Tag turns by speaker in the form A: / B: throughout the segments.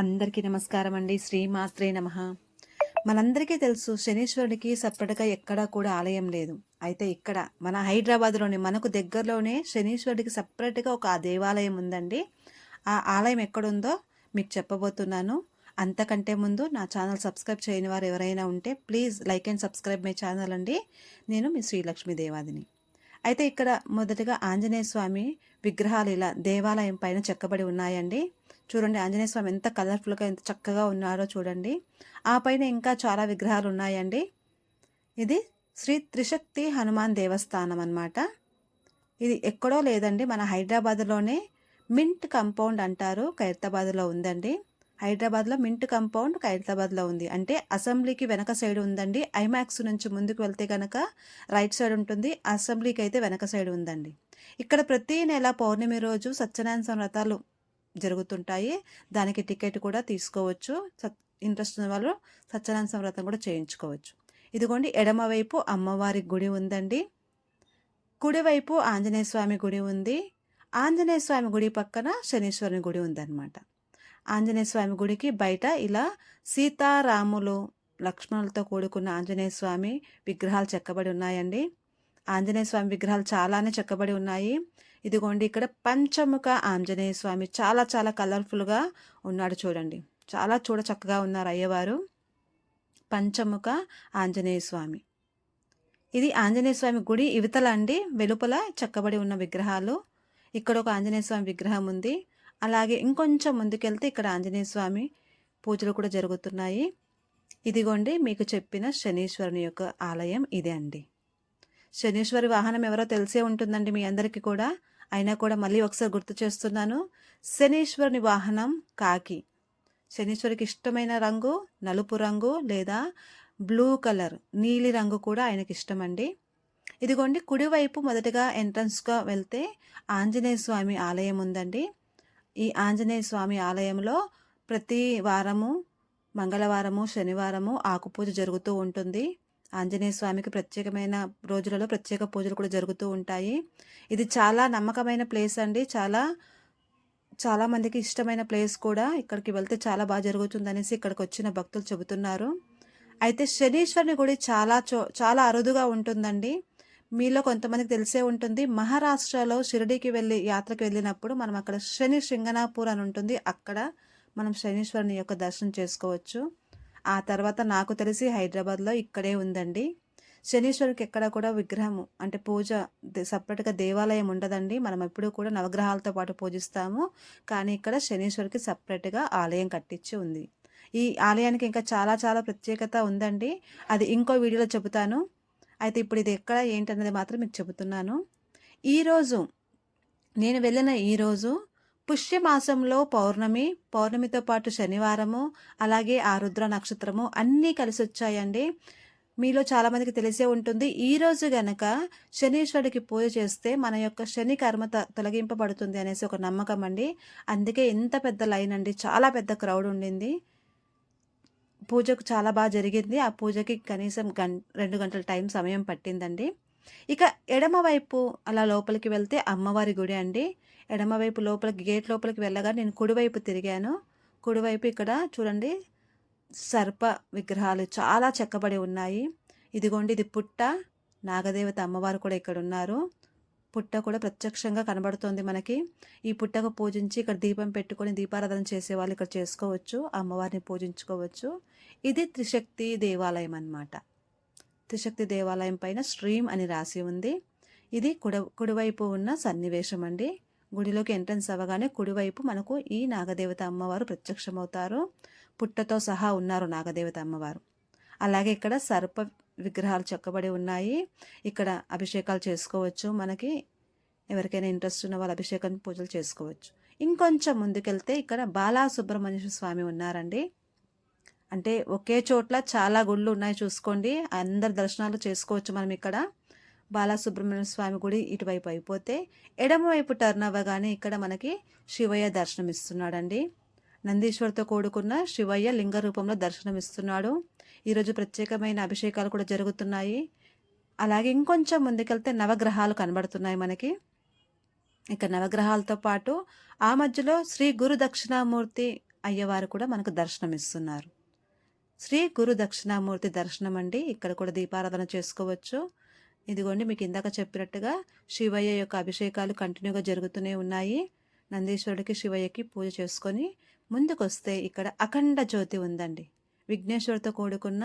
A: అందరికీ నమస్కారం అండి శ్రీమాత్రే నమ. మనందరికీ తెలుసు శనీశ్వరుడికి సపరేట్గా ఎక్కడా కూడా ఆలయం లేదు. అయితే ఇక్కడ మన హైదరాబాద్లోని మనకు దగ్గరలోనే శనీశ్వరుడికి సపరేట్గా ఒక దేవాలయం ఉందండి. ఆ ఆలయం ఎక్కడుందో మీకు చెప్పబోతున్నాను. అంతకంటే ముందు నా ఛానల్ సబ్స్క్రైబ్ చేయని వారు ఎవరైనా ఉంటే please like and subscribe my channel అండి. నేను మీ శ్రీలక్ష్మీ దేవాదిని. అయితే ఇక్కడ మొదటగా ఆంజనేయ స్వామి విగ్రహాలు ఇలా దేవాలయం పైన చెక్కబడి ఉన్నాయండి. చూడండి ఆంజనేయ స్వామి ఎంత కలర్ఫుల్గా ఎంత చక్కగా ఉన్నారో చూడండి. ఆ పైన ఇంకా చాలా విగ్రహాలు ఉన్నాయండి. ఇది శ్రీ త్రిశక్తి హనుమాన్ దేవస్థానం అన్నమాట. ఇది ఎక్కడో లేదండి మన హైదరాబాద్లోనే మింట్ కంపౌండ్ అంటారు ఖైరతాబాద్లో ఉందండి. హైదరాబాద్లో మింట్ కంపౌండ్ ఖైరతాబాద్లో ఉంది. అంటే అసెంబ్లీకి వెనక సైడ్ ఉందండి. ఐమాక్స్ నుంచి ముందుకు వెళ్తే కనుక రైట్ సైడ్ ఉంటుంది అసెంబ్లీకి అయితే వెనక సైడ్ ఉందండి. ఇక్కడ ప్రతి నెల పౌర్ణమి రోజు సత్యనారాయణ వ్రతాలు జరుగుతుంటాయి. దానికి టికెట్ కూడా తీసుకోవచ్చు. ఇంట్రెస్ట్ ఉన్న వాళ్ళు సత్యనారాయణ వ్రతం కూడా చేయించుకోవచ్చు. ఇదిగోండి ఎడమవైపు అమ్మవారి గుడి ఉందండి. కుడివైపు ఆంజనేయ స్వామి గుడి ఉంది. ఆంజనేయ స్వామి గుడి పక్కన శనీశ్వరుని గుడి ఉందన్నమాట. ఆంజనేయ స్వామి గుడికి బయట ఇలా సీతారాములు లక్ష్మణులతో కూడుకున్న ఆంజనేయ స్వామి విగ్రహాలు చెక్కబడి ఉన్నాయండి. ఆంజనేయ స్వామి విగ్రహాలు చాలానే చెక్కబడి ఉన్నాయి. ఇదిగోండి ఇక్కడ పంచముఖ ఆంజనేయ స్వామి చాలా చాలా కలర్ఫుల్గా ఉన్నాడు చూడండి. చాలా చూడ చక్కగా ఉన్నారు అయ్యవారు. పంచముఖ ఆంజనేయ స్వామి. ఇది ఆంజనేయ స్వామి గుడి ఇవతల అండి వెలుపల చెక్కబడి ఉన్న విగ్రహాలు. ఇక్కడ ఒక ఆంజనేయ స్వామి విగ్రహం ఉంది. అలాగే ఇంకొంచెం ముందుకెళ్తే ఇక్కడ ఆంజనేయ స్వామి పూజలు కూడా జరుగుతున్నాయి. ఇదిగోండి మీకు చెప్పిన శనీశ్వరుని యొక్క ఆలయం ఇదే అండి. శనీశ్వరి వాహనం ఎవరో తెలిసే ఉంటుందండి మీ అందరికీ కూడా. అయినా కూడా మళ్ళీ ఒకసారి గుర్తు చేస్తున్నాను. శనీశ్వరుని వాహనం కాకి. శనీశ్వరికి ఇష్టమైన రంగు నలుపు రంగు లేదా బ్లూ కలర్ నీలి రంగు కూడా ఆయనకి ఇష్టమండి. ఇదిగోండి కుడివైపు మొదటగా ఎంట్రన్స్గా వెళ్తే ఆంజనేయ స్వామి ఆలయం ఉందండి. ఈ ఆంజనేయ స్వామి ఆలయంలో ప్రతి వారము మంగళవారము శనివారము ఆకుపూజ జరుగుతూ ఉంటుంది. ఆంజనేయ స్వామికి ప్రత్యేకమైన రోజులలో ప్రత్యేక పూజలు కూడా జరుగుతూ ఉంటాయి. ఇది చాలా నమ్మకమైన ప్లేస్ అండి. చాలా చాలామందికి ఇష్టమైన ప్లేస్ కూడా. ఇక్కడికి వెళ్తే చాలా బాగా జరుగుతుందనేసి ఇక్కడికి వచ్చిన భక్తులు చెబుతున్నారు. అయితే శనీశ్వరుని గుడి చాలా చో చాలా అరుదుగా ఉంటుందండి. మీలో కొంతమందికి తెలిసే ఉంటుంది. మహారాష్ట్రలో షిరిడీకి వెళ్ళి యాత్రకు వెళ్ళినప్పుడు మనం అక్కడ శని శృంగనాపూర్ అని ఉంటుంది. అక్కడ మనం శనీశ్వరుని యొక్క దర్శనం చేసుకోవచ్చు. ఆ తర్వాత నాకు తెలిసి హైదరాబాద్లో ఇక్కడే ఉందండి. శనీశ్వరికి ఎక్కడ కూడా విగ్రహము అంటే పూజ సపరేట్గా దేవాలయం ఉండదండి. మనం ఎప్పుడూ కూడా నవగ్రహాలతో పాటు పూజిస్తాము. కానీ ఇక్కడ శనీశ్వరికి సపరేట్గా ఆలయం కట్టించి ఉంది. ఈ ఆలయానికి ఇంకా చాలా చాలా ప్రత్యేకత ఉందండి. అది ఇంకో వీడియోలో చెబుతాను. అయితే ఇప్పుడు ఇది ఎక్కడ ఏంటన్నది మాత్రం మీకు చెబుతున్నాను. ఈరోజు నేను వెళ్ళిన ఈరోజు పుష్యమాసంలో పౌర్ణమి పౌర్ణమితో పాటు శనివారము అలాగే ఆరుద్ర నక్షత్రము అన్నీ కలిసి వచ్చాయండి మీలో చాలామందికి తెలిసే ఉంటుంది. ఈరోజు గనక శనీశ్వరుడికి పూజ చేస్తే మన యొక్క శని కర్మ తొలగింపబడుతుంది అనేసి ఒక నమ్మకం అండి. అందుకే ఇంత పెద్ద లైన్ అండి. చాలా పెద్ద క్రౌడ్ ఉండింది. పూజకు చాలా బాగా జరిగింది. ఆ పూజకి కనీసం గం రెండు గంటల టైం సమయం పట్టిందండి. ఇక ఎడమవైపు అలా లోపలికి వెళ్తే అమ్మవారి గుడి అండి. ఎడమవైపు లోపలికి గేట్ లోపలికి వెళ్ళగా నేను కుడివైపు తిరిగాను. కుడివైపు ఇక్కడ చూడండి సర్ప విగ్రహాలు చాలా చెక్కబడి ఉన్నాయి. ఇదిగోండి ఇది పుట్ట. నాగదేవత అమ్మవారు కూడా ఇక్కడ ఉన్నారు. పుట్ట కూడా ప్రత్యక్షంగా కనబడుతోంది మనకి. ఈ పుట్టకు పూజించి ఇక్కడ దీపం పెట్టుకొని దీపారాధన చేసే వాళ్ళు ఇక్కడ చేసుకోవచ్చు అమ్మవారిని పూజించుకోవచ్చు. ఇది త్రిశక్తి దేవాలయం అన్నమాట. త్రిశక్తి దేవాలయం పైన స్ట్రీమ్ అని రాసి ఉంది. ఇది కుడ కుడివైపు ఉన్న సన్నివేశం అండి గుడిలోకి ఎంట్రన్స్ అవ్వగానే కుడివైపు మనకు ఈ నాగదేవత అమ్మవారు ప్రత్యక్షమవుతారు. పుట్టతో సహా ఉన్నారు నాగదేవత అమ్మవారు. అలాగే ఇక్కడ సర్ప విగ్రహాలు చెక్కబడి ఉన్నాయి. ఇక్కడ అభిషేకాలు చేసుకోవచ్చు మనకి. ఎవరికైనా ఇంట్రెస్ట్ ఉన్న వాళ్ళు అభిషేకం పూజలు చేసుకోవచ్చు. ఇంకొంచెం ముందుకెళ్తే ఇక్కడ బాలా సుబ్రహ్మణ్య స్వామి ఉన్నారండి. అంటే ఒకే చోట్ల చాలా గుళ్ళు ఉన్నాయి చూసుకోండి. అందరు దర్శనాలు చేసుకోవచ్చు మనం ఇక్కడ. బాలసుబ్రహ్మణ్య స్వామి గుడి ఇటువైపు అయిపోతే ఎడమవైపు టర్న్ అవ్వగానే ఇక్కడ మనకి శివయ్య దర్శనం ఇస్తున్నాడండి. నందీశ్వరితో కూడుకున్న శివయ్య లింగ రూపంలో దర్శనమిస్తున్నాడు ఈరోజు ప్రత్యేకమైన అభిషేకాలు కూడా జరుగుతున్నాయి. అలాగే ఇంకొంచెం ముందుకెళ్తే నవగ్రహాలు కనబడుతున్నాయి మనకి. ఇక నవగ్రహాలతో పాటు ఆ మధ్యలో శ్రీ గురు దక్షిణామూర్తి అయ్యవారు కూడా మనకు దర్శనమిస్తున్నారు శ్రీ గురు దక్షిణామూర్తి దర్శనం అండి. ఇక్కడ కూడా దీపారాధన చేసుకోవచ్చు. ఇదిగోండి మీకు ఇందాక చెప్పినట్టుగా శివయ్య యొక్క అభిషేకాలు కంటిన్యూగా జరుగుతూనే ఉన్నాయి. నందీశ్వరుడికి శివయ్యకి పూజ చేసుకొని ముందుకొస్తే ఇక్కడ అఖండ జ్యోతి ఉందండి. విఘ్నేశ్వరుడితో కూడుకున్న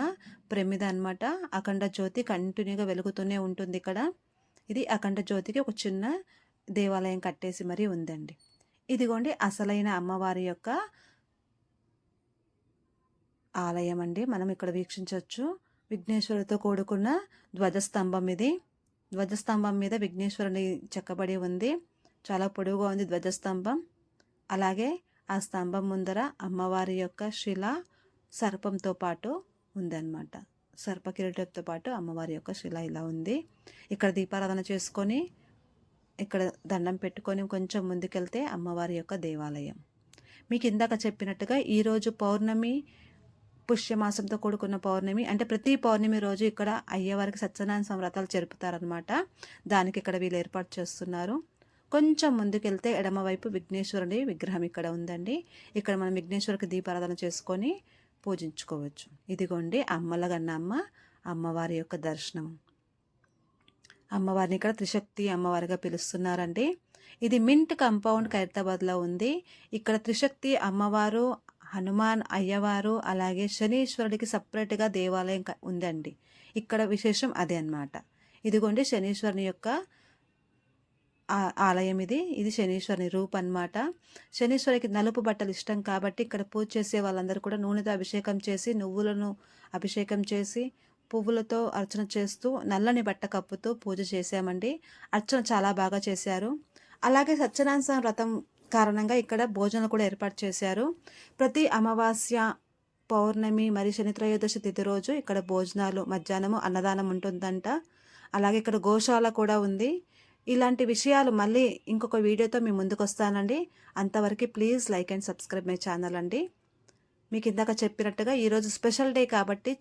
A: ప్రమిద అన్నమాట. అఖండ జ్యోతి కంటిన్యూగా వెలుగుతూనే ఉంటుంది ఇక్కడ. ఇది అఖండ జ్యోతికి ఒక చిన్న దేవాలయం కట్టేసి మరీ ఉందండి. ఇదిగోండి అసలైన అమ్మవారి యొక్క ఆలయం అండి మనం ఇక్కడ వీక్షించవచ్చు విఘ్నేశ్వరుడితో కూడుకున్న ధ్వజస్తంభం ఇది. ధ్వజస్తంభం మీద విఘ్నేశ్వరుని చెక్కబడి ఉంది. చాలా పొడవుగా ఉంది ధ్వజస్తంభం. అలాగే ఆ స్తంభం ముందర అమ్మవారి యొక్క శిల సర్పంతో పాటు ఉందన్నమాట. సర్పకిరీటంతో పాటు అమ్మవారి యొక్క శిల ఇలా ఉంది. ఇక్కడ దీపారాధన చేసుకొని ఇక్కడ దండం పెట్టుకొని కొంచెం ముందుకెళ్తే అమ్మవారి యొక్క దేవాలయం. మీకు ఇందాక చెప్పినట్టుగా ఈరోజు పౌర్ణమి పుష్యమాసంతో కూడుకున్న పౌర్ణమి. అంటే ప్రతి పౌర్ణమి రోజు ఇక్కడ అయ్యవారికి సత్యనారాయణ వ్రతాలు జరుపుతారనమాట దానికి ఇక్కడ వీళ్ళు ఏర్పాటు చేస్తున్నారు. కొంచెం ముందుకెళ్తే ఎడమవైపు విఘ్నేశ్వరుడి విగ్రహం ఇక్కడ ఉందండి. ఇక్కడ మనం విఘ్నేశ్వరికి దీపారాధన చేసుకొని పూజించుకోవచ్చు. ఇదిగోండి అమ్మల అమ్మవారి యొక్క దర్శనం. అమ్మవారిని ఇక్కడ త్రిశక్తి అమ్మవారిగా పిలుస్తున్నారండి. ఇది మింట్ కంపౌండ్ ఖైరతాబాద్లో ఉంది. ఇక్కడ త్రిశక్తి అమ్మవారు హనుమాన్ అయ్యవారు అలాగే శనీశ్వరుడికి సపరేట్గా దేవాలయం ఉందండి. ఇక్కడ విశేషం అదే అనమాట ఇదిగోండి శనీశ్వరుని యొక్క ఆలయం ఇది. ఇది శనీశ్వరుని రూప్ అనమాట శనీశ్వరికి నలుపు బట్టలు ఇష్టం కాబట్టి ఇక్కడ పూజ చేసే వాళ్ళందరూ కూడా నూనెతో అభిషేకం చేసి నువ్వులను అభిషేకం చేసి పువ్వులతో అర్చన చేస్తూ నల్లని బట్ట కప్పుతూ పూజ చేశామండి. అర్చన చాలా బాగా చేశారు. అలాగే సత్యనారాయణ వ్రతం కారణంగా ఇక్కడ భోజనం కూడా ఏర్పాటు చేశారు. ప్రతి అమావాస్య పౌర్ణమి మరి శని త్రయోదశి తిథి రోజు ఇక్కడ భోజనాలు మధ్యాహ్నము అన్నదానం ఉంటుందంట. అలాగే ఇక్కడ గోశాల కూడా ఉంది. ఇలాంటి విషయాలు మళ్ళీ ఇంకొక వీడియోతో మీ ముందుకు వస్తానండి. అంతవరకు please like and subscribe my channel అండి. మీకు ఇందాక చెప్పినట్టుగా ఈరోజు స్పెషల్ డే కాబట్టి